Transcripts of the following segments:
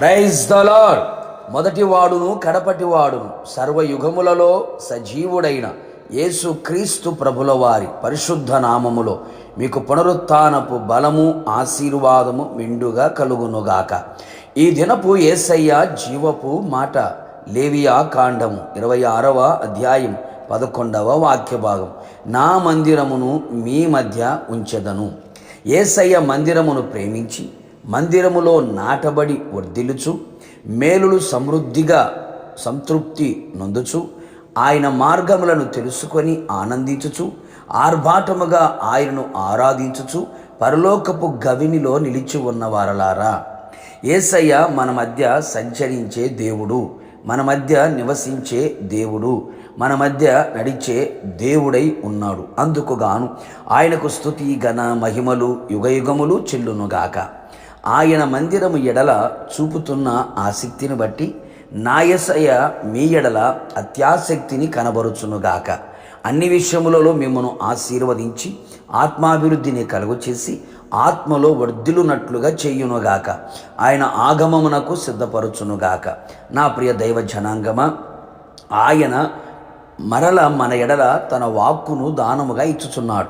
Praise the lord. మొదటి వాడును కడపటి వాడును సర్వయుగములలో సజీవుడైన యేసు క్రీస్తు ప్రభుల వారి పరిశుద్ధ నామములో మీకు పునరుత్నపు బలము ఆశీర్వాదము మెండుగా కలుగునుగాక. ఈ దినపు ఏసయ్య జీవపు మాట లేవియా కాండము ఇరవై ఆరవ అధ్యాయం పదకొండవ వాక్య భాగం నా మందిరమును మీ మధ్య ఉంచెదను. ఏసయ్య మందిరమును ప్రేమించి మందిరములో నాటబడి వర్ధిల్లుచు మేలులు సమృద్ధిగా సంతృప్తి నొందుచు ఆయన మార్గములను తెలుసుకొని ఆనందించుచు ఆర్భాటముగా ఆయనను ఆరాధించుచు పరలోకపు గవినిలో నిలిచి ఉన్నవారలారా. ఏసయ్య మన మధ్య సంచరించే దేవుడు మన మధ్య నివసించే దేవుడు మన మధ్య నడిచే దేవుడై ఉన్నాడు. అందుకు గాను ఆయనకు స్థుతి ఘన మహిమలు యుగయుగములు చెల్లునుగాక. ఆయన మందిరము ఎడల చూపుతున్న ఆసక్తిని బట్టి నాయసయ మీ ఎడల అత్యాసక్తిని కనబరుచునుగాక అన్ని విషయములలో మిమ్మను ఆశీర్వదించి ఆత్మాభివృద్ధిని కలుగు చేసి ఆత్మలో వర్ధిల్లునట్లుగా చేయునుగాక ఆయన ఆగమమునకు సిద్ధపరచునుగాక నా ప్రియ దైవ జనాంగమ ఆయన మరల మన ఎడల తన వాక్కును దానముగా ఇచ్చుచున్నాడు.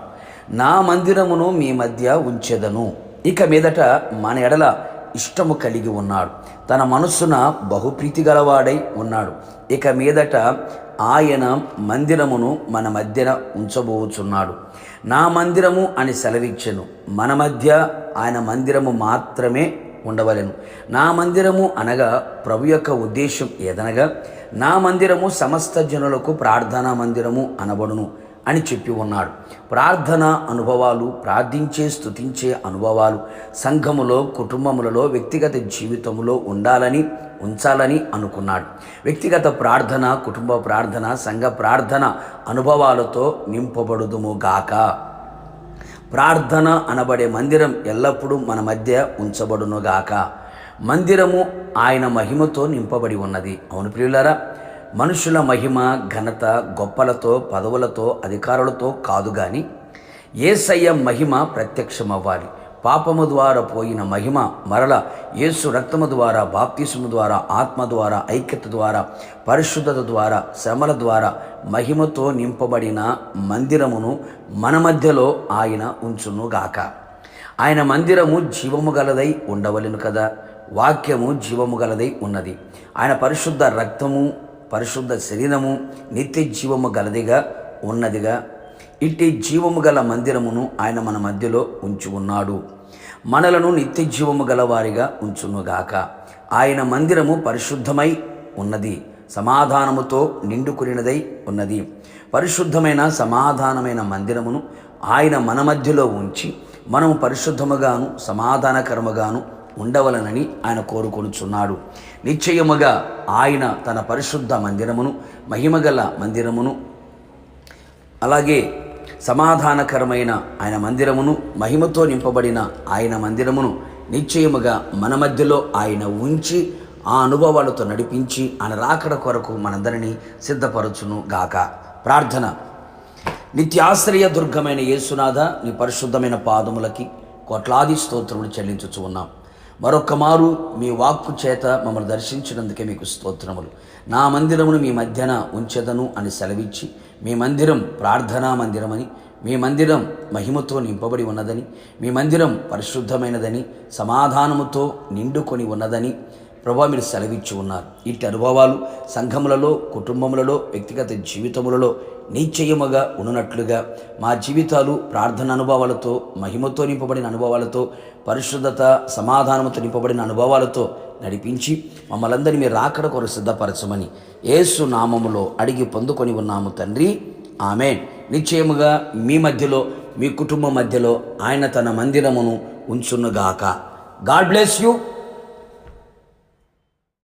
నా మందిరమును మీ మధ్య ఉంచెదను. ఇక మీదట మన ఎడల ఇష్టము కలిగి ఉన్నాడు. తన మనస్సున బహుప్రీతి గలవాడై ఉన్నాడు. ఇక మీదట ఆయన మందిరమును మన మధ్యన ఉంచబోచున్నాడు. నా మందిరము అని సెలవిచ్చెను. మన మధ్య ఆయన మందిరము మాత్రమే ఉండవలెను. నా మందిరము అనగా ప్రభు యొక్క ఉద్దేశం ఏదనగా నా మందిరము సమస్త జనులకు ప్రార్థనా మందిరము అనబడును. అని చెప్పి ఉన్నాడు. ప్రార్థన అనుభవాలు ప్రార్థించే స్థుతించే అనుభవాలు సంఘములో కుటుంబములలో వ్యక్తిగత జీవితంలో ఉండాలని ఉంచాలని అనుకున్నాడు. వ్యక్తిగత ప్రార్థన కుటుంబ ప్రార్థన సంఘ ప్రార్థన అనుభవాలతో నింపబడుదుముగాక ప్రార్థన అనబడే మందిరం ఎల్లప్పుడూ మన మధ్య ఉంచబడునుగాక మందిరము ఆయన మహిమతో నింపబడి ఉన్నది. అవును ప్రియులరా మనుషుల మహిమ ఘనత గొప్పలతో పదవులతో అధికారులతో కాదు గాని ఏసయ్య మహిమ ప్రత్యక్షమవ్వాలి. పాపము ద్వారా పోయిన మహిమ మరల యేసు రక్తము ద్వారా బాప్తిసము ద్వారా ఆత్మ ద్వారా ఐక్యత ద్వారా పరిశుద్ధత ద్వారా శ్రమల ద్వారా మహిమతో నింపబడిన మందిరమును మన మధ్యలో ఆయన ఉంచునుగాక ఆయన మందిరము జీవము గలదై ఉండవలెను కదా. వాక్యము జీవము గలదై ఉన్నది. ఆయన పరిశుద్ధ రక్తము పరిశుద్ధ శరీరము నిత్య జీవము గలదిగా ఉన్నదిగా. ఇట్టి జీవము గల మందిరమును ఆయన మన మధ్యలో ఉంచి ఉన్నాడు. మనలను నిత్య జీవము గలవారిగా ఉంచునుగాక ఆయన మందిరము పరిశుద్ధమై ఉన్నది సమాధానముతో నిండుకునినదై ఉన్నది. పరిశుద్ధమైన సమాధానమైన మందిరమును ఆయన మన మధ్యలో ఉంచి మనము పరిశుద్ధముగాను సమాధానకరముగాను ఉండవలనని ఆయన కోరుకొనుచున్నాడు. నిశ్చయముగా ఆయన తన పరిశుద్ధ మందిరమును మహిమగల మందిరమును అలాగే సమాధానకరమైన ఆయన మందిరమును మహిమతో నింపబడిన ఆయన మందిరమును నిశ్చయముగా మన మధ్యలో ఆయన ఉంచి ఆ అనుభవాలతో నడిపించి ఆయన రాకడ కొరకు మనందరినీ సిద్ధపరచును గాక. ప్రార్థన. నిత్యాశ్రయ దుర్గమైన యేసునాథ నీ పరిశుద్ధమైన పాదములకి కోట్లాది స్తోత్రములు చెల్లించుచు ఉన్నాం. మరొక్క మారు మీ వాక్కు చేత మమ్మల్ని దర్శించినందుకే మీకు స్తోత్రములు. నా మందిరమును మీ మధ్యన ఉంచెదను అని సెలవిచ్చి మీ మందిరం ప్రార్థనా మందిరమని మీ మందిరం మహిమతో నింపబడి ఉన్నదని మీ మందిరం పరిశుద్ధమైనదని సమాధానముతో నిండుకొని ఉన్నదని ప్రభా మీరు సెలవిచ్చి ఉన్నారు. ఇట్టి అనుభవాలు సంఘములలో కుటుంబములలో వ్యక్తిగత జీవితములలో నిశ్చయముగా ఉన్నట్లుగా మా జీవితాలు ప్రార్థన అనుభవాలతో మహిమతో నింపబడిన అనుభవాలతో పరిశుద్ధత సమాధానముతో నింపబడిన అనుభవాలతో నడిపించి మమ్మల్ందరినీ మీరు రాకడ కొరకు సిద్ధపరచమని ఏసు నామములో అడిగి పొందుకొని ఉన్నాము తండ్రి. ఆమె నిశ్చయముగా మీ మధ్యలో మీ కుటుంబం మధ్యలో ఆయన తన మందిరమును ఉంచునుగాక. God bless you.